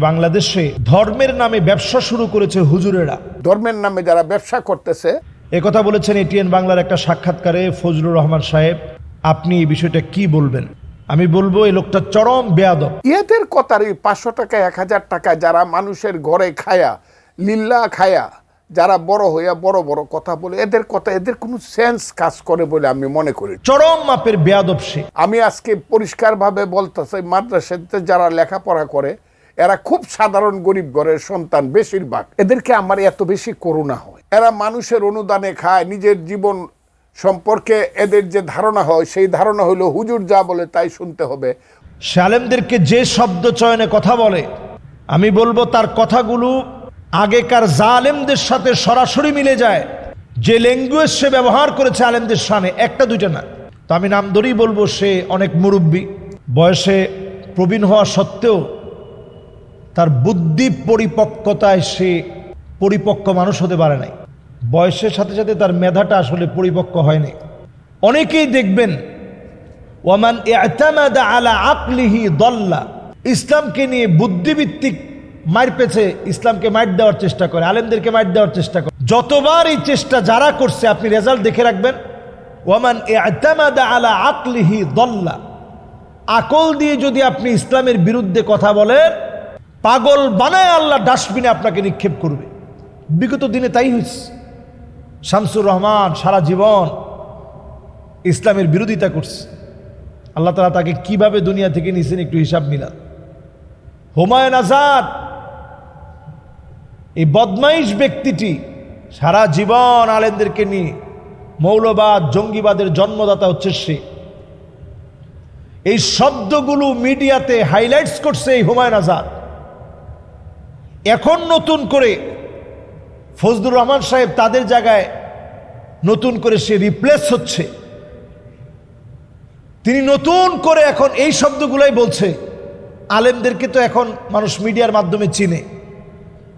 বাংলাদেশে ধর্মের নামে ব্যবসা শুরু করেছে হুজুরেরা। ধর্মের নামে যারা ব্যবসা করতেছে কথা বলেছেন এটিএন বাংলার একটা সাক্ষাৎকারে ফজলুর রহমান সাহেব। আপনি এই বিষয়টা কি বলবেন? আমি বলব এই লোকটা চরম বেয়াদব। ইয়েদের কথার এই পাঁচশো টাকা এক হাজার টাকা যারা মানুষের ঘরে খায়া লিল্লা খায়া যারা বড় হইয়া বড় বড় কথা বলে এদের কথা এদের কোনো সেন্স কাজ করে বলে আমি মনে করি চরম মাপের বেয়াদব সে। আমি আজকে পরিষ্কারভাবে বলতেছি মাদ্রাসাতে যারা লেখাপড়া করে এরা খুব সাধারণ গরিব ঘরের সন্তান বেশিরভাগ। এদেরকে আমার এত বেশি করুণা হয়। এরা মানুষের অনুদানে খায়, নিজের জীবন সম্পর্কে এদের যে ধারণা হয়, সেই ধারণা হলো হুজুর যা বলে তাই শুনতে হবে। সে আলেমদেরকে যে শব্দ চয়নে কথা বলে, আমি বলব তার কথাগুলো আগেকার জালেমদের সাথে সরাসরি মিলে যায়। যে ল্যাঙ্গুয়েজ সে ব্যবহার করেছে আলেমদের সামনে, একটা দুইটা না। তো আমি নাম ধরেই বলব সে অনেক মুরব্বী। বয়সে প্রবীণ হওয়া সত্ত্বেও তার বুদ্ধি পরিপক্কতায় সে পরিপক্ক মানুষ হতে পারে নাই। বয়সের সাথে সাথে তার মেধাটা আসলে পরিপক্ক হয়নি। অনেকেই দেখবেন, ওয়ামান আলা আকলিহি দল্লা, ইসলামকে নিয়ে বুদ্ধিভিত্তিক মার পেছে ইসলামকে মার দেওয়ার চেষ্টা করে, আলেমদেরকে মার দেওয়ার চেষ্টা করে। যতবার এই চেষ্টা যারা করছে, আপনি রেজাল্ট দেখে রাখবেন, ওয়ামান আলা আকলিহি দল্লা, আকল দিয়ে যদি আপনি ইসলামের বিরুদ্ধে কথা বলেন পাগল বানায় আল্লাহ ডাস্টবিনে আপনাকে নিক্ষেপ করবে। বিগত দিনে তাই হয়েছে। শামসুর রহমান সারা জীবন ইসলামের বিরোধিতা করছে। আল্লাহ তালা তাকে কীভাবে দুনিয়া থেকে নিছেন একটু হিসাব মিলান। হুমায়ুন আজাদ, এই বদমাইশ ব্যক্তিটি সারা জীবন আলেমদেরকে নিয়ে মৌলবাদ, জঙ্গিবাদের জন্মদাতা হচ্ছে সে। এই শব্দগুলো মিডিয়াতে হাইলাইটস করছে এই হুমায়ুন আজাদ। এখন নতুন করে ফজলুর রহমান সাহেব তাদের জায়গায় নতুন করে সে রিপ্লেস হচ্ছে। তিনি নতুন করে এখন এই শব্দগুলাই বলছে। আলেমদেরকে তো এখন মানুষ মিডিয়ার মাধ্যমে চিনে।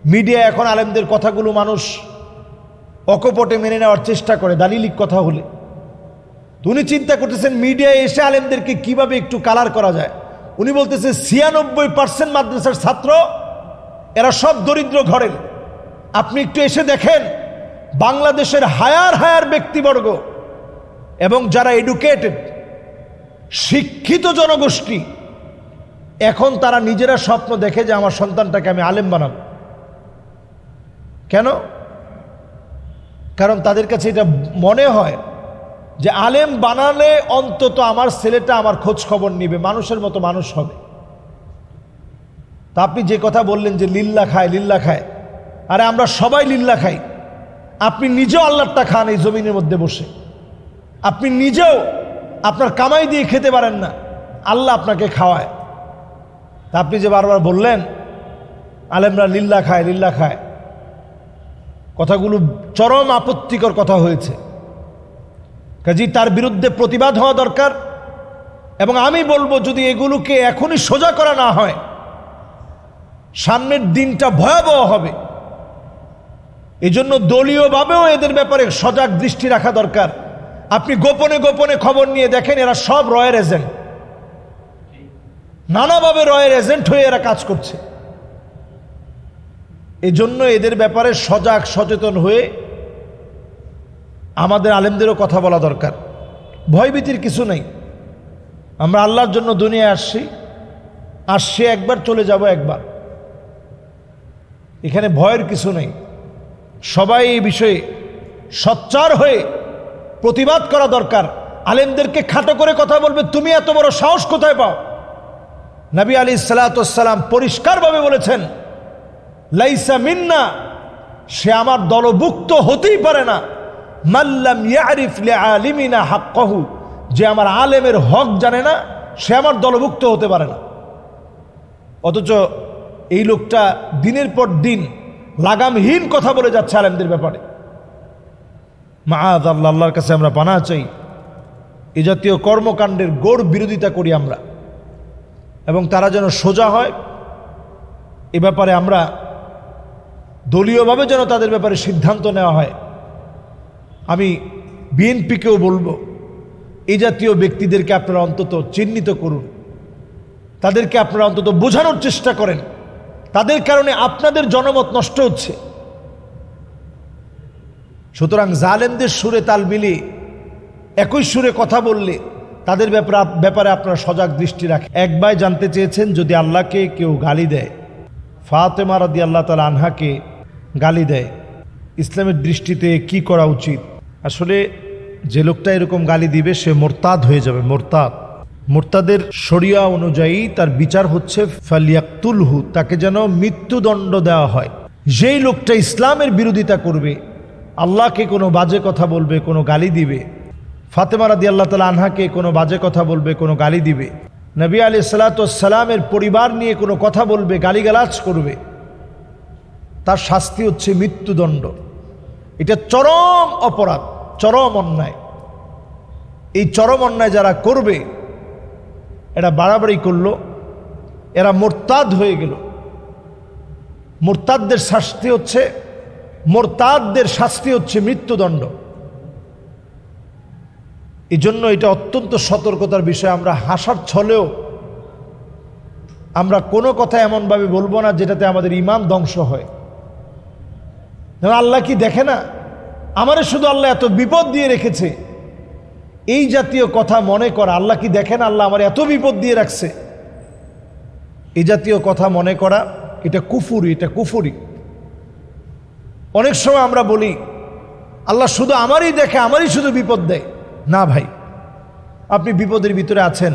মিডিয়া এখন আলেমদের কথাগুলো মানুষ অকপটে মেনে নেওয়ার চেষ্টা করে, দালিলিক কথা হলে। উনি চিন্তা করতেছেন, মিডিয়ায় এসে আলেমদেরকে কীভাবে একটু কালার করা যায়? উনি বলতেছে, ছিয়ানব্বই পার্সেন্ট মাদ্রাসার ছাত্র এরা সব দরিদ্র ঘরের। আপনি একটু এসে দেখেন, বাংলাদেশের হায়ার হায়ার ব্যক্তিবর্গ এবং যারা এডুকেটেড, শিক্ষিত জনগোষ্ঠী, এখন তারা নিজেরা স্বপ্ন দেখে যে আমার সন্তানটাকে আমি আলেম বানাব। কেন? কারণ তাদের কাছে এটা মনে হয় যে আলেম বানালে অন্তত আমার ছেলেটা আমার খোঁজ খবর নিবে, মানুষের মতো মানুষ হবে। তা আপনি যে কথা বললেন যে লিল্লা খায় লিল্লা খায়, আরে আমরা সবাই লিল্লা খাই। আপনি নিজেও আল্লাহটা খান এই জমিনের মধ্যে বসে। আপনি নিজেও আপনার কামাই দিয়ে খেতে পারেন না, আল্লাহ আপনাকে খাওয়ায়। তা আপনি যে বারবার বললেন, আলেমরা লিল্লা খায় লিল্লা খায়, কথাগুলো চরম আপত্তিকর কথা হয়েছে। কাজী তার বিরুদ্ধে প্রতিবাদ হওয়া দরকার, এবং আমি বলব যদি এগুলোকে এখনই সোজা করা না হয় সামনের দিনটা ভয়াবহ হবে। এজন্য দলীয়ভাবেও এদের ব্যাপারে সজাগ দৃষ্টি রাখা দরকার। আপনি গোপনে গোপনে খবর নিয়ে দেখেন, এরা সব রয়ের এজেন্ট। নানাভাবে রয়ের এজেন্ট হয়ে এরা কাজ করছে। এজন্য এদের ব্যাপারে সজাগ, সচেতন হয়ে আমাদের আলেমদেরও কথা বলা দরকার। ভয়ভীতির কিছু নেই। আমরা আল্লাহর জন্য দুনিয়ায় আসছি। আসছে একবার চলে যাব একবার। এখানে ভয়ের কিছু নেই। সবাই এই বিষয়ে সচ্চার হয়ে প্রতিবাদ করা দরকার। আলেমদেরকে খাটো করে কথা বলবে, তুমি এত বড় সাহস কোথায় পাও? নবী আলী সালাতাম পরিষ্কারভাবে বলেছেন, লাইসা মিন্না, সে আমার দলভুক্ত হতেই পারে না। মাল্লাম ইয়ারিফ লে আলিমিনা হাক্কহু, যে আমার আলেমের হক জানে না, সে আমার দলভুক্ত হতে পারে না। অথচ এই লোকটা দিনের পর দিন লাগামহীন কথা বলে যাচ্ছে আলেমদের ব্যাপারে। মাহাদ আল্লাহ আল্লাহর কাছে আমরা পানা চাই। এ জাতীয় কর্মকাণ্ডের গোড় বিরোধিতা করি আমরা। এবং তারা যেন সোজা হয়, এ ব্যাপারে আমরা দলীয়ভাবে যেন তাদের ব্যাপারে সিদ্ধান্ত নেওয়া হয়। আমি বিএনপিকেও বলব এই জাতীয় ব্যক্তিদেরকে আপনারা অন্তত চিহ্নিত করুন। তাদেরকে আপনারা অন্তত বোঝানোর চেষ্টা করেন। তাদের কারণে আপনাদের জনমত নষ্ট হচ্ছে। সুতরাং জালেমদের সুরে তাল মিলিয়ে একই সুরে কথা বললে তাদের ব্যাপারে ব্যাপারে আপনারা সজাগ দৃষ্টি রাখেন। এক ভাই জানতে চেয়েছেন, যদি আল্লাহকে কেউ গালি দেয়, ফাতেমা রাদি আল্লাহ তালা আনহাকে গালি দেয়, ইসলামের দৃষ্টিতে কি করা উচিত? আসলে যে লোকটা এরকম গালি দিবে, সে মোরতাদ হয়ে যাবে, মোরতাদ। মোরতাদের শরিয়া অনুযায়ী তার বিচার হচ্ছে ফালিয়াকুলহু তাকে যেন মৃত্যুদণ্ড দেওয়া হয়। যেই লোকটা ইসলামের বিরোধিতা করবে, আল্লাহকে কোনো বাজে কথা বলবে, কোনো গালি দিবে, ফাতেমা রাদি আল্লাহ তালা আনহাকে কোনো বাজে কথা বলবে, কোনো গালি দিবে, নবী আলি সালাতামের পরিবার নিয়ে কোনো কথা বলবে, গালিগালাজ করবে, তার শাস্তি হচ্ছে মৃত্যুদণ্ড। এটা চরম অপরাধ, চরম অন্যায়। এই চরম অন্যায় যারা করবে এরা বাড়াবাড়ি করল, এরা মোরতাদ হয়ে গেল। মোরতাদদের শাস্তি হচ্ছে, মোরতাদদের শাস্তি হচ্ছে মৃত্যুদণ্ড। এই জন্য এটা অত্যন্ত সতর্কতার বিষয়, আমরা হাসার ছলেও আমরা কোনো কথা এমনভাবে বলব না যেটাতে আমাদের ইমান ধ্বংস হয়। আল্লাহ কি দেখে না? আমারে শুধু আল্লাহ এত বিপদ দিয়ে রেখেছে। এই জাতীয় কথা মনে করা, আল্লাহ কি দেখেন? আল্লাহ আমার এত বিপদ দিয়ে রাখছে। এই জাতীয় কথা মনে করা, এটা কুফুরি এটা কুফুরি। অনেক সময় আমরা বলি, আল্লাহ শুধু আমারই দেখে, আমারই শুধু বিপদ দেয়। না ভাই, আপনি বিপদের ভিতরে আছেন,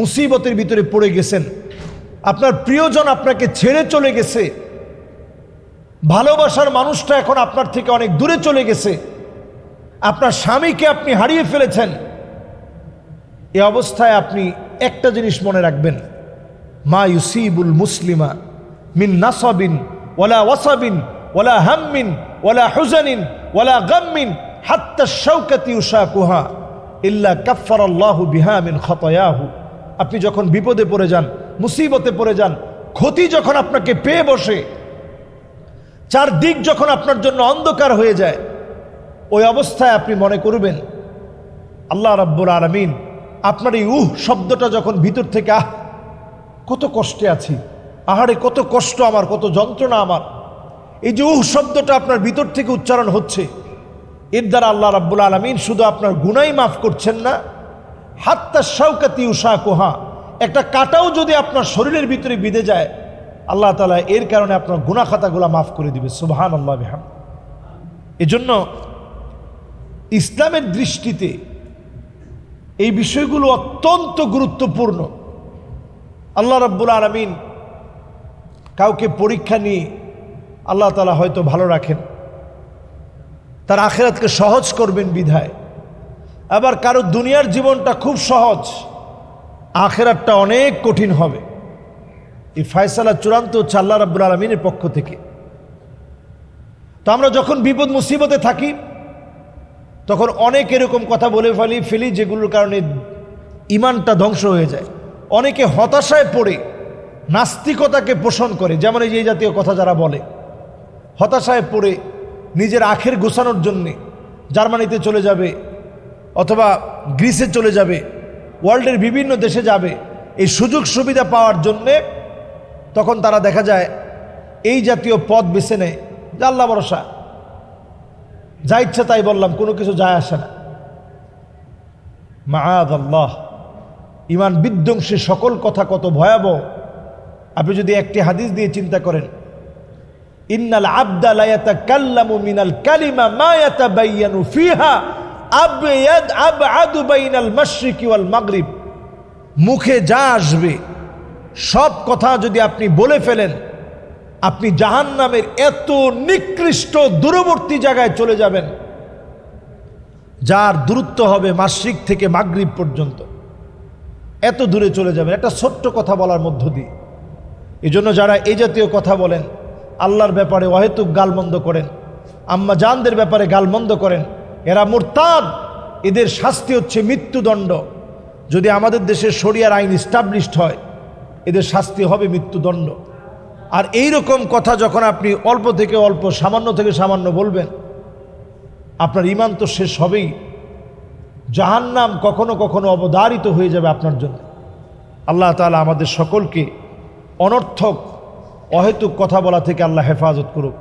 মুসিবতের ভিতরে পড়ে গেছেন, আপনার প্রিয়জন আপনাকে ছেড়ে চলে গেছে, ভালোবাসার মানুষটা এখন আপনার থেকে অনেক দূরে চলে গেছে আপনার স্বামীকে আপনি হারিয়ে ফেলেছেন। এ অবস্থায় আপনি একটা জিনিস মনে রাখবেন। মা ইউসিবুল মুসলিমা মিন নাসাবিন ওয়ালা ওয়াসাবিন ওয়ালা হাম্মিন ওয়ালা হুজানিন ওয়ালা গাম্মিন হাত্তা শৌকাতি উশাকুহা ইল্লা কাফার আল্লাহু বিহা মিন খতয়াহু। আপনি যখন বিপদে পড়ে যান, মুসিবতে পড়ে যান, ক্ষতি যখন আপনাকে পেয়ে বসে, চারদিক যখন আপনার জন্য অন্ধকার হয়ে যায় ওই অবস্থায় আপনি মনে করবেন, আল্লাহ রাব্বুল আলমিন আপনার এই উহ শব্দটা যখন ভিতর থেকে, আহ, কত কষ্টে আছি, আহারে কত কষ্ট আমার, কত যন্ত্রণা আমার। এই যে উহ শব্দটা আপনার ভিতর থেকে উচ্চারণ হচ্ছে, এর দ্বারা আল্লাহ রাব্বুল আলমিন শুধু আপনার গুনাই মাফ করছেন না, হাত্তা শৌকাতি উষা কোহা একটা কাটাও যদি আপনার শরীরের ভিতরে বিঁধে যায়, আল্লাহ তালা এর কারণে আপনার গুনা খাতাগুলা মাফ করে দিবে সুবাহান আল্লাহ বেহাম এজন্য ইসলামের দৃষ্টিতে এই বিষয়গুলো অত্যন্ত গুরুত্বপূর্ণ। আল্লাহ রাব্বুল আলমিন কাউকে পরীক্ষা নিয়ে আল্লাহ তালা হয়তো ভালো রাখেন। তার আখেরাতকে সহজ করবেন বিধায়। আবার কারও দুনিয়ার জীবনটা খুব সহজ, আখেরাতটা অনেক কঠিন হবে। এই ফয়সালা চূড়ান্ত হচ্ছে আল্লাহ রাব্বুল আলমিনের পক্ষ থেকে। তো আমরা যখন বিপদ মুসিবতে থাকি তখন অনেক এরকম কথা বলে ফেলি ফেলি, যেগুলোর কারণে ইমানটা ধ্বংস হয়ে যায়। অনেকে হতাশায় পড়ে, নাস্তিকতাকে পোষণ করে, যেমন এই জাতীয় কথা যারা বলে। হতাশায় পড়ে, নিজের আখের গোছানোর জন্যে জার্মানিতে চলে যাবে, অথবা গ্রিসে চলে যাবে, ওয়ার্ল্ডের বিভিন্ন দেশে যাবে, এই সুযোগ সুবিধা পাওয়ার জন্যে তখন তারা দেখা যায়, এই জাতীয় পথ বেছে নেয়। আল্লাহ ভরসা। যা ইচ্ছা তাই বললাম, কোনো কিছু যায় আসে না। মাআদ আল্লাহ ইমান বিধ্বংসী সকল কথা কত ভয়াবহ। আপনি যদি একটি হাদিস দিয়ে চিন্তা করেন, ইন্নাল আবদা লা ইয়াতাকাল্লামু মিনাল কালিমা মা ইয়াতাবায়ানু ফিহা আবয়াদ আবআদু বাইনাল মাশরিকি ওয়াল মাগরিব। মুখে যা আসবে, সব কথা যদি আপনি বলে ফেলেন আপনি জাহান্নামের এত নিকৃষ্ট দূরবর্তী জায়গায় চলে যাবেন, যার দূরত্ব হবে মাসিক থেকে মাগরিব পর্যন্ত। এত দূরে চলে যাবেন। একটা ছোট্ট কথা বলার মধ্য দিয়ে। এই জন্য যারা এই জাতীয় কথা বলেন, আল্লাহর ব্যাপারে অহেতুক গালমন্দ করেন, আম্মা জানদের ব্যাপারে গালমন্দ করেন, এরা মোরতাদ। এদের শাস্তি হচ্ছে মৃত্যুদণ্ড। যদি আমাদের দেশে শরিয়ার আইন ইস্টাবলিশড হয়, এদের শাস্তি হবে মৃত্যুদণ্ড। আর এই রকম কথা যখন আপনি অল্প থেকে অল্প, সামান্য থেকে সামান্য বলবেন, আপনার ইমান তো শেষ হবেই। জাহান্নাম কখনো কখনো অবদারিত হয়ে যাবে আপনার জন্য। আল্লাহ তালা আমাদের সকলকে অনর্থক, অহেতুক কথা বলা থেকে আল্লাহ হেফাজত করুক।